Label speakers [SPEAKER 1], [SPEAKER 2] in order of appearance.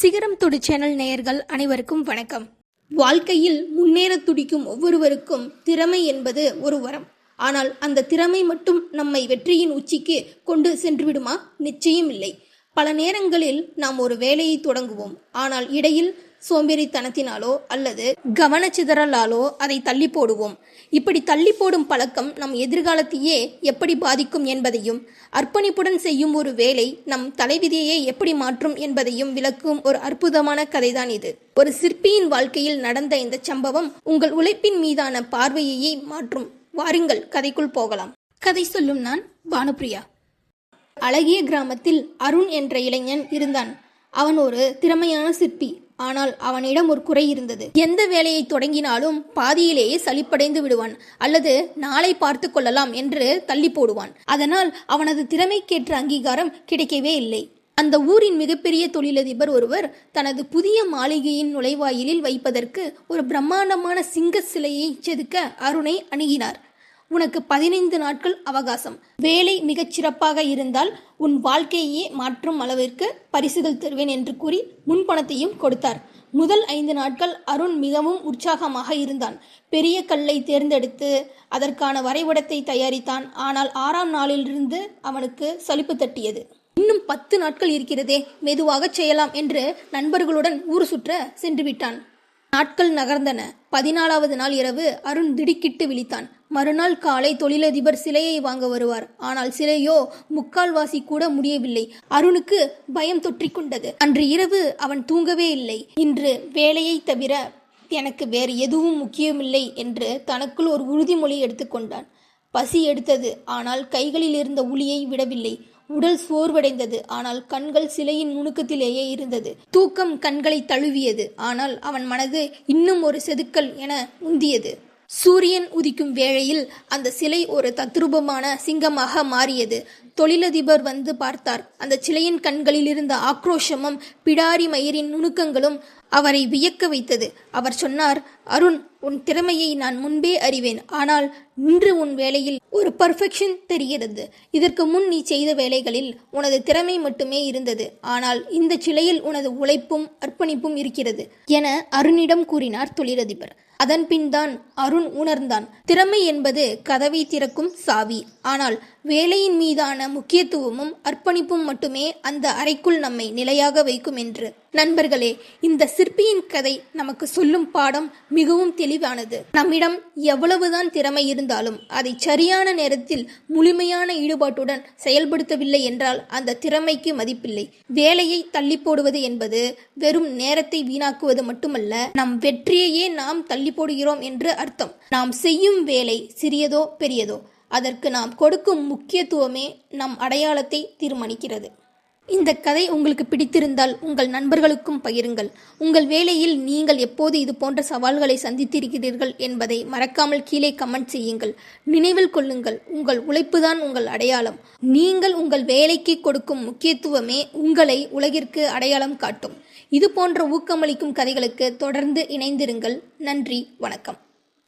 [SPEAKER 1] சிகரம் துடி சேனல் நேயர்கள் அனைவருக்கும் வணக்கம். வாழ்க்கையில் முன்னேற துடிக்கும் ஒவ்வொருவருக்கும் திறமை என்பது ஒரு வரம். ஆனால் அந்த திறமை மட்டும் நம்மை வெற்றியின் உச்சிக்கு கொண்டு சென்று விடுமா நிச்சயம் இல்லை பல நேரங்களில் நாம் ஒரு வேலையை தொடங்குவோம். ஆனால் இடையில் சோம்பேறித்தனத்தினாலோ அல்லது கவனச்சிதறலாலோ அதை தள்ளி போடுவோம். இப்படி தள்ளி போடும் பழக்கம் நம் எதிர்காலத்தையே எப்படி பாதிக்கும் என்பதையும் அர்ப்பணிப்புடன் செய்யும் ஒரு வேலை நம் தலைவிதியை எப்படி மாற்றும் என்பதையும் விளக்கும் ஒரு அற்புதமான கதைதான் இது. ஒரு சிற்பியின் வாழ்க்கையில் நடந்த இந்த சம்பவம் உங்கள் உழைப்பின் மீதான பார்வையையே மாற்றும். வாருங்கள் கதைக்குள் போகலாம். கதை சொல்லும் நான் பானுப்ரியா. அழகிய கிராமத்தில் அருண் என்ற இளைஞன் இருந்தான். அவன் ஒரு திறமையான சிற்பி. ஆனால் அவனிடம் ஒரு குறை இருந்தது. எந்த வேலையை தொடங்கினாலும் பாதியிலேயே சலிப்படைந்து விடுவான் அல்லது நாளை பார்த்து கொள்ளலாம் என்று தள்ளி போடுவான். அதனால் அவனது திறமைக்கேற்ற அங்கீகாரம் கிடைக்கவே இல்லை. அந்த ஊரின் மிகப்பெரிய தொழிலதிபர் ஒருவர் தனது புதிய மாளிகையின் நுழைவாயிலில் வைப்பதற்கு ஒரு பிரம்மாண்டமான சிங்க சிலையை செதுக்க அருணை அணுகினார். உனக்கு பதினைந்து நாட்கள் அவகாசம். வேலை மிகச் சிறப்பாக இருந்தால் உன் வாழ்க்கையே மாற்றும் அளவிற்கு பரிசுகள் தருவேன் என்று கூறி முன்பணத்தையும் கொடுத்தார். முதல் ஐந்து நாட்கள் அருண் மிகவும் உற்சாகமாக இருந்தான். பெரிய கல்லை தேர்ந்தெடுத்து அதற்கான வரைபடத்தை தயாரித்தான். ஆனால் ஆறாம் நாளிலிருந்து அவனுக்கு சலிப்பு தட்டியது. இன்னும் பத்து நாட்கள் இருக்கிறதே மெதுவாக செய்யலாம் என்று நண்பர்களுடன் ஊர் சுற்ற சென்று விட்டான் நாட்கள் நகர்ந்தன. பதினாலாவது நாள் இரவு அருண் திடுக்கிட்டு விழித்தான். மறுநாள் காலை தொழிலதிபர் சிலையை வாங்க வருவார். ஆனால் சிலையோ முக்கால்வாசி கூட முடியவில்லை. அருணுக்கு பயம் தொற்றிக் கொண்டது அன்று இரவு அவன் தூங்கவே இல்லை. இன்று வேலையை தவிர எனக்கு வேறு எதுவும் முக்கியமில்லை என்று தனக்குள் ஒரு உறுதிமொழி எடுத்துக்கொண்டான். பசி எடுத்தது. ஆனால் கைகளில் இருந்த உளியை விடவில்லை. உடல் சோர்வடைந்தது. ஆனால் கண்கள் சிலையின் நுணுக்கத்திலேயே இருந்தது. தூக்கம் கண்களை தழுவியது. ஆனால் அவன் மனது இன்னும் ஒரு செதுக்கல் என உந்தியது சூரியன் உதிக்கும் வேளையில் அந்த சிலை ஒரு தத்ரூபமான சிங்கமாக மாறியது. தொழிலதிபர் வந்து பார்த்தார். அந்த சிலையின் கண்களில் இருந்த ஆக்ரோஷமும் பிடாரி மயிரின் நுணுக்கங்களும் அவரை வியக்க வைத்தது. அவர் சொன்னார் அருண் உன் திறமையை நான் முன்பே அறிவேன். ஆனால் இன்று உன் வேலையில் ஒரு பர்ஃபெக்ஷன் தெரிகிறது. இதற்கு முன் நீ செய்த வேலைகளில் உனது திறமை மட்டுமே இருந்தது. ஆனால் இந்த சிலையில் உனது உழைப்பும் அர்ப்பணிப்பும் இருக்கிறது என அருணிடம் கூறினார் தொழிலதிபர். அதன்பின் தான் அருண் உணர்ந்தான். திறமை என்பது கதவை திறக்கும் சாவி. ஆனால் வேலையின் மீதான முக்கியத்துவமும் அர்ப்பணிப்பும் மட்டுமே அந்த அறைக்குள் நம்மை நிலையாக வைக்கும் என்று. நண்பர்களே இந்த சிற்பியின் கதை நமக்கு சொல்லும் பாடம் மிகவும் தெளிவானது. நம்மிடம் எவ்வளவுதான் திறமை இருந்தாலும் அதை சரியான சரியான நேரத்தில் முழுமையான ஈடுபாட்டுடன் செயல்படுத்தவில்லை என்றால் அந்த திறமைக்கு மதிப்பில்லை. வேலையை தள்ளி போடுவது என்பது வெறும் நேரத்தை வீணாக்குவது மட்டுமல்ல நம் வெற்றியையே நாம் தள்ளி போடுகிறோம் என்று அர்த்தம். நாம் செய்யும் வேலை சிறியதோ பெரியதோ அதற்கு நாம் கொடுக்கும் முக்கியத்துவமே நம் அடையாளத்தை தீர்மானிக்கிறது. இந்த கதை உங்களுக்கு பிடித்திருந்தால் உங்கள் நண்பர்களுக்கும் பகிருங்கள். உங்கள் வேலையில் நீங்கள் எப்போது இது போன்ற சவால்களை சந்தித்திருக்கிறீர்கள் என்பதை மறக்காமல் கீழே கமெண்ட் செய்யுங்கள். நினைவில் கொள்ளுங்கள் உங்கள் உழைப்புதான் உங்கள் அடையாளம். நீங்கள் உங்கள் வேலைக்கு கொடுக்கும் முக்கியத்துவமே உங்களை உலகிற்கு அடையாளம் காட்டும். இது போன்ற ஊக்கமளிக்கும் கதைகளுக்கு தொடர்ந்து இணைந்திருங்கள். நன்றி வணக்கம்.